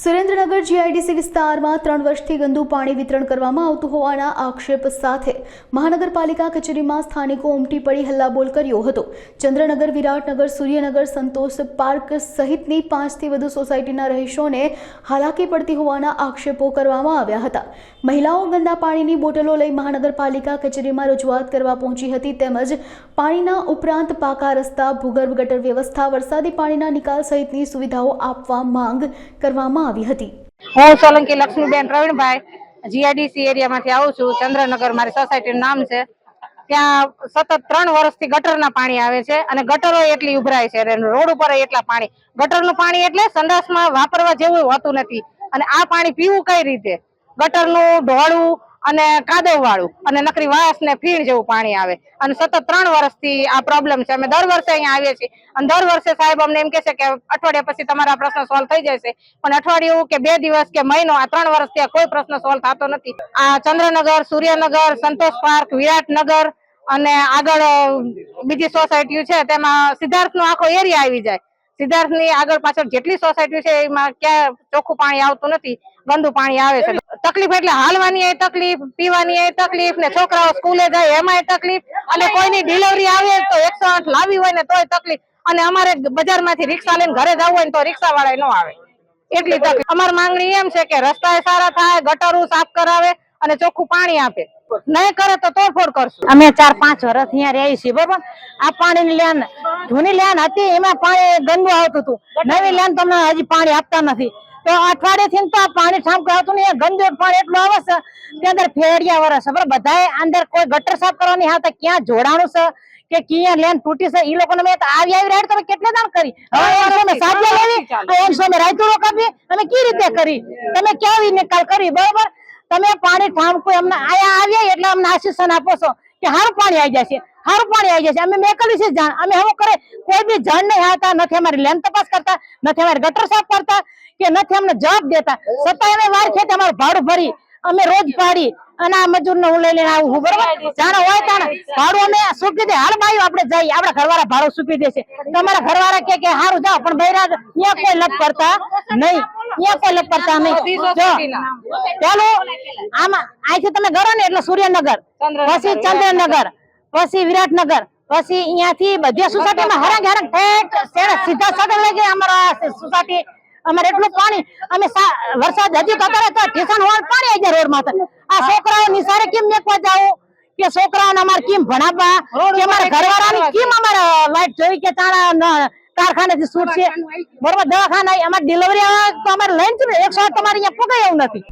Surendranagar GIDC વિસ્તારમાં ત્રણ વર્ષથી ગંદુ પાણી વિતરણ કરવામાં આવતું હોવાના આક્ષેપ સાથે મહાનગરપાલિકા કચેરીમાં સ્થાનિકો ઉમટી પડી હલ્લાબોલ કર્યો હતો. ચંદ્રનગર, વિરાટનગર, સૂર્યનગર, સંતોષ પાર્ક સહિતની પાંચથી વધુ સોસાયટીના રહીશોને હાલાકી પડતી હોવાના આક્ષેપો કરવામાં આવ્યા હતા. મહિલાઓ ગંદા પાણીની બોટલો લઈ મહાનગરપાલિકા કચેરીમાં રજૂઆત કરવા પહોંચી હતી તેમજ પાણીના ઉપરાંત પાકા રસ્તા, ભૂગર્ભ ગટર વ્યવસ્થા, વરસાદી પાણીના નિકાલ સહિતની સુવિધાઓ આપવા માંગ કરવામાં આવી હતી. હું સોલંકી લક્ષ્મીબેન પ્રવીણભાઈ જીઆઈડીસી એરિયામાંથી આવું છું, ચંદ્રનગર, મારી સોસાયટીનું નામ છે. ત્યાં સતત ત્રણ વર્ષથી ગટરના પાણી આવે છે અને ગટરો એટલી ઉભરાય છે રોડ ઉપર એટલા પાણી. ગટરનું પાણી એટલે સંડાસમાં વાપરવા જેવું હોતું નથી. અને આ પાણી પીવું કઈ રીતે? ગટરનું ઢોળું અને કાદવ વાળું અને નકરી વાસ ને ફીણ જેવું પાણી આવે. અને સતત ત્રણ વર્ષથી આ પ્રોબ્લેમ છે. અમે દર વર્ષે અહીંયા આવીએ છીએ. અને દર વર્ષે સાહેબ અમને એમ કે છે કે અઠવાડિયા પછી તમારા પ્રશ્ન સોલ્વ થઈ જશે. પણ અઠવાડિયું કે બે દિવસ કે મહિનો, આ ત્રણ વર્ષથી આ કોઈ પ્રશ્ન સોલ્વ થતો નથી. આ ચંદ્રનગર, સૂર્યનગર, સંતોષ પાર્ક વિરાટનગર અને આગળ બીજી સોસાયટીઓ છે, તેમાં સિદ્ધાર્થનો આખો એરિયા આવી જાય. સિદ્ધાર્થની આગળ પાછળ જેટલી સોસાયટી છે, એમાં ક્યાંય ચોખ્ખું પાણી આવતું નથી. ગંદુ પાણી આવે છે. તકલીફ એટલે હાલવાની તકલીફ, પીવાની તકલીફ, ને છોકરાઓ સ્કૂલે જાય એમાં તકલીફ. અને કોઈની ડિલિવરી આવે તો એકસો લાવી હોય ને તોય તકલીફ. અને અમારે બજારમાંથી રિક્ષા લઈને ઘરે જવું હોય તો રિક્ષા વાળા નો આવે. એટલી તકલીફ. અમારી માંગણી એમ છે કે રસ્તા સારા થાય, ગટરું સાફ કરાવે અને ચોખ્ખું પાણી આપે. નહીં કરે તો તોડફોડ કરશું. અમે ચાર પાંચ વર્ષ અહીંયા રહી છીએ, બરોબર? આ પાણીની લેન, જૂની લેન હતી, એમાં પાણી ગંદુ આવતું હતું. નવી લેન તમને હજી પાણી આપતા નથી. તો અઠવાડિયે તો આ પાણી ઠામકું કરાવતું નહીં ગંદુ પાણી એટલું આવે છે અંદર ફેરિયા વરસ બરાબર બધાએ અંદર કોઈ ગટર સાફ કરવાની હા તો ક્યાં જોડાણું છે કે ક્યાં લેન તૂટી છે ઈ લોકોને મેં આવી આવી રાઈડ તમે કેટલે દાન કરી? હવે એમ સામે સાબિયા લેવી એમસો સામે રાયતું રોકાવી તમે કઈ રીતે કરી? તમે કેવી નિકાલ કરી? બરોબર? તમે પાણી ઠામકું અમને આયા આવ્યા એટલે અમને આશીષન આપો છો કે સારું પાણી આવી જશે સારું પાણી આવી જશે. અમે મેકલી છે જાણ. અમે હવે કરે કોઈ બી જાણ નહીં આવતા નથી અમારી લેન તપાસ કરતા નથી અમારી ગટર સાફ કરતા. કે નથી અમને જવાબ દેતા. છતાં અમે વાર છે અમારું ભાડું ભરી અમે રોજ પાડી અને આ મજૂર હું લઈ લઈને આવું બરોબર? જાણે હોય તાણે. ભાડું અમે સુકી દે હાલ ભાઈ આપણે જઈએ આપણા ઘરવાળા ભાડું સુકી દેશે. તમારા ઘરવાળા કે કે સારું જાઓ. પણ બૈરા ત્યાં કોઈ લપ કરતા નહીં. ત્યાં કોઈ લપ કરતા નહીં. જો પેલું આમાં અહીંથી તમે ગરો ને એટલે સૂર્યનગર પછી ચંદ્રનગર પછી વિરાટનગર પછી અહીંયાથી બધી સોસાયટીમાં હરંગ હરંગ ઠેઠ સીધા સાથે લઈ ગયા અમારા સોસાયટી. અમારે એટલું પાણી અમે વરસાદ હજી તો અત્યારે તો ઠેસાણ હોવાનું પાણી આવી જાય રોડમાં આ છોકરાઓ નિસારે કેમ મેકવા જાવ કે છોકરાઓને અમારે કેમ ભણાવવા? કે અમારા ઘરવાળાની કેમ અમારે લાઈટ જોઈ કે તારા કારખાને થી છે બરોબર દવાખાના અમારે ડિલિવરી તો અમારે લઈને છે એકસો આઠ તમારે અહીંયા પોગાય એવું નથી.